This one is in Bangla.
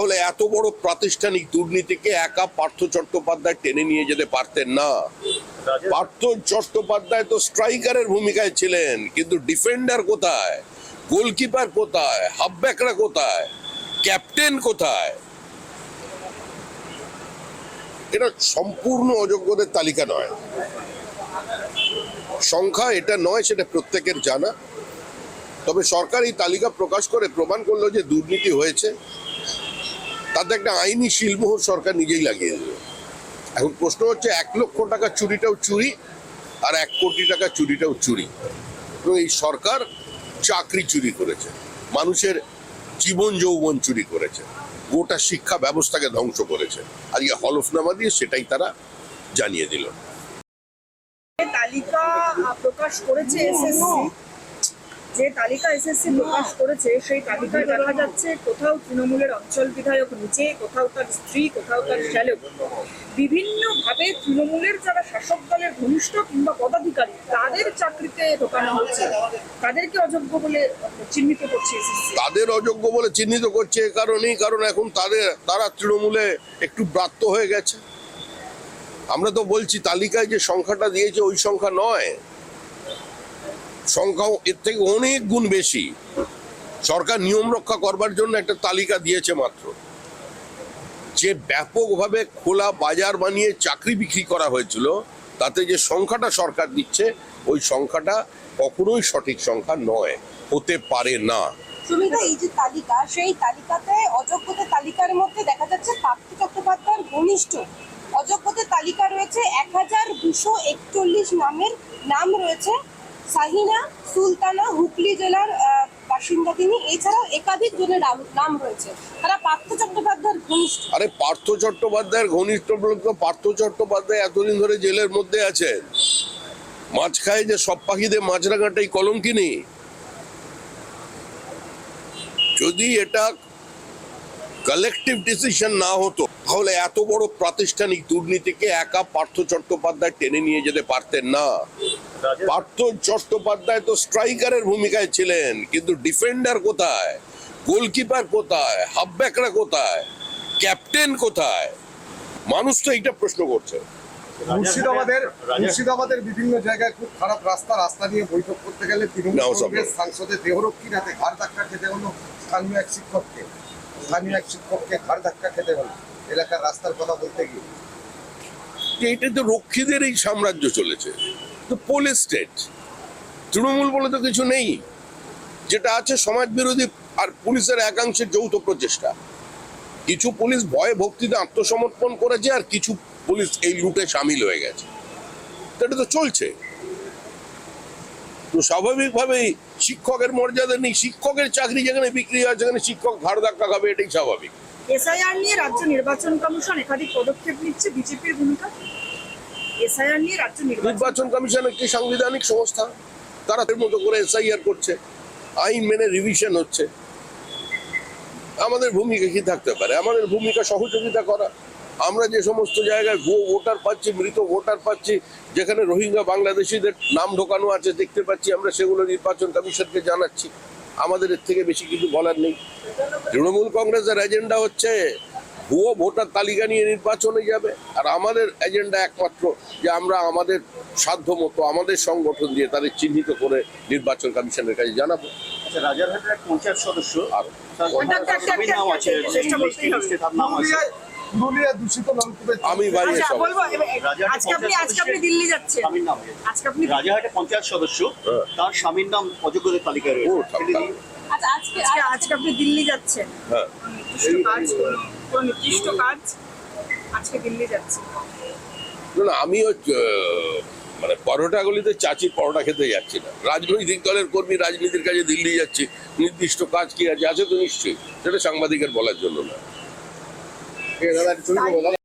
তাহলে এত বড় প্রাতিষ্ঠানিক দুর্নীতিকে একা পার্থ চট্টোপাধ্যায় টেনে নিয়ে যেতে পারতেন না। পার্থ চট্টোপাধ্যায় তো স্ট্রাইকারের ভূমিকায় ছিলেন, কিন্তু ডিফেন্ডার কোথায়? গোলকিপার কোথায়? হাফব্যাকরা কোথায়? ক্যাপ্টেন কোথায়? এটা সম্পূর্ণ অযোগ্যদের তালিকা নয়। সংখ্যা এটা নয়, সেটা প্রত্যেকের জানা। তবে সরকার এই তালিকা প্রকাশ করে প্রমাণ করল যে দুর্নীতি হয়েছে। তাতে একটা আইনি শিলমোহর সরকার নিজেই লাগিয়ে দেবে। এখন প্রশ্ন হচ্ছে, এক লক্ষ টাকা চুরিটাও চুরি আর এক কোটি টাকা চুরিটাও চুরি। এবং এই সরকার চাকরি চুরি করেছে, মানুষের জীবন যৌবন চুরি করেছে, গোটা শিক্ষা ব্যবস্থাকে ধ্বংস করেছে। আজকে হলফনামা দিয়ে সেটাই তারা জানিয়ে দিল। তালিকা প্রকাশ করেছে এসএসসি। যে তালিকা এসএসসি প্রকাশ করেছে, সেই তালিকায় দেখা যাচ্ছে কোথাও তৃণমূলের অঞ্চল বিধায়ক নিজে, কোথাও তার স্ত্রী, কোথাও তার শ্যালক। বিভিন্নভাবে তৃণমূলের যারা শাসক দলের ঘনিষ্ঠ কিংবা পদাধিকারী, তাদের চাকরিতে ঢোকানো হচ্ছে। তাদেরকে অযোগ্য বলে চিহ্নিত করছে তাদের অযোগ্য বলে চিহ্নিত করছে এ কারণেই, কারণ এখন তাদের, তারা তৃণমূলে একটু ব্রাত্য হয়ে গেছে। আমরা তো বলছি, তালিকায় যে সংখ্যাটা দিয়েছে, ওই সংখ্যা নয়। সংখ্যাও এর থেকে অনেক গুণ বেশি। সরকার নিয়ম রক্ষা করবার জন্য একটা তালিকা দিয়েছে মাত্র। যে ব্যাপকভাবে খোলা বাজার বানিয়ে চাকরি বিক্রি করা হয়েছিল, তাতে যে সংখ্যাটা সরকার দিচ্ছে, ওই সংখ্যাটা কখনোই সঠিক সংখ্যা নয়, হতে পারে না। এই যে তালিকা, সেই তালিকাতে অযোগ্যদের তালিকার মধ্যে দেখা যাচ্ছে ঘনিষ্ঠ। অযোগ্যদের তালিকা রয়েছে এক হাজার দুশো একচল্লিশ নামের, নাম রয়েছে সাহিনা সুলতানা, হুগলি জেলার বাসিন্দা তিনি। এছাড়াও একাধিক জনের নাম রয়েছে। তারা পার্থ চট্টোপাধ্যায়ের ঘনিষ্ঠ। আরে, পার্থ চট্টোপাধ্যায়ের ঘনিষ্ঠ লোক তো, পার্থ চট্টোপাধ্যায় এতদিন ধরে জেলের মধ্যে আছেন। মাছ খায় যে সব পাখিদের মাছরাঙাটাই কিনি যদি এটা কালেকটিভ ডিসিশন না হতো, তাহলে এত বড় প্রাতিষ্ঠানিক দুর্নীতিকে একা পার্থ চট্টোপাধ্যায় টেনে নিয়ে যেতে পারতেন না। পার্থ চট্টোপাধ্যায় তো স্ট্রাইকারের ভূমিকায় ছিলেন কিন্তু ডিফেন্ডার কোথায়? গোলকিপার কোথায়? হাফব্যাকরা কোথায়? ক্যাপ্টেন কোথায়? মানুষ তো এইটা প্রশ্ন করছে। মুর্শিদাবাদের মুর্শিদাবাদের বিভিন্ন জায়গায় খুব খারাপ রাস্তা রাস্তা নিয়ে বৈঠক করতে গেলে তৃণমূল কংগ্রেস সাংসদের দেহরক্ষীর হাতে ঘাড় ধাক্কা খেতে হলো স্থানীয় এক শিক্ষককে। স্থানীয় এক শিক্ষককে ঘাড় ধাক্কা খেতে হলো। এলাকার রাস্তার কথা বলতে গিয়ে। এটা তো রক্ষীদের এই সাম্রাজ্য চলেছে। তো পুলিশ স্টেট, তৃণমূল বলে তো কিছু নেই। যেটা আছে সমাজ বিরোধী আর পুলিশের একাংশের যৌথ প্রচেষ্টা। কিছু পুলিশ ভয়ে ভক্তিতে আত্মসমর্পণ করেছে আর কিছু পুলিশ এই লুটে সামিল হয়ে গেছে। তো এটা তো চলছে। তো স্বাভাবিকভাবেই শিক্ষকের মর্যাদা নেই। শিক্ষকের চাকরি যেখানে বিক্রি হয়, সেখানে শিক্ষক ঘাড় ধাক্কা খাবে, এটাই স্বাভাবিক। এসআইআর নিয়ে রাজ্য নির্বাচন কমিশন একাধিক পদক্ষেপ নিচ্ছে, বিজেপির ভূমিকা এসআইআর নিয়ে রাজ্য নির্বাচন কমিশন একটি সাংবিধানিক সংস্থা। তারা মতো করে এসআইআর করছে। আইন মেনে রিভিশন হচ্ছে। আমাদের ভূমিকা কি থাকতে পারে? আমাদের ভূমিকা সহযোগিতা করা। আমরা যে সমস্ত জায়গায় ভুয়ো ভোটার পাচ্ছি, মৃত ভোটার পাচ্ছি, যেখানে রোহিঙ্গা বাংলাদেশিদের নাম ঢোকানো আছে, দেখতে পাচ্ছি, আমরা সেগুলো নির্বাচন কমিশনকে জানাচ্ছি। আমাদের এর থেকে বেশি কিছু বলার নেই। তৃণমূল কংগ্রেসের এজেন্ডা হচ্ছে ভুয়ো ভোটার তালিকা নিয়ে নির্বাচনে যাবে। আর আমাদের এজেন্ডা একমাত্র যে আমরা আমাদের সাধ্য মতো আমাদের সংগঠন দিয়ে তাদের চিহ্নিত করে নির্বাচন কমিশনের কাছে জানাব। আচ্ছা রাজারহাটের পঞ্চায়েত সদস্য আর পুরুলিয়ায় দূষিত নলকূপের আমি বাইরে আচ্ছা বলব আজকে আপনি আজকে আপনি দিল্লি যাচ্ছেন। স্বামীর নাম আজকে আপনি রাজারহাটে পঞ্চায়েত সদস্য। তার স্বামীর নাম অযোগ্যদের তালিকায় রয়েছে। আচ্ছা আজকে আজকে আজকে আপনি দিল্লি যাচ্ছেন। হ্যাঁ। কাজ কোনো- নির্দিষ্ট কাজ আজকে দিল্লি যাচ্ছেন। না না আমি মানে পরোটা গলিতে চাচির পরোটা খেতে যাচ্ছি না। রাজনৈতিক দলের কর্মী রাজনীতির কাজে দিল্লি যাচ্ছি। নির্দিষ্ট কাজ কি আছে? আছে তো নিশ্চয়ই। সেটা সাংবাদিকের বলার জন্য না। এ দাদা একটু ছবি দেবো, দাদা।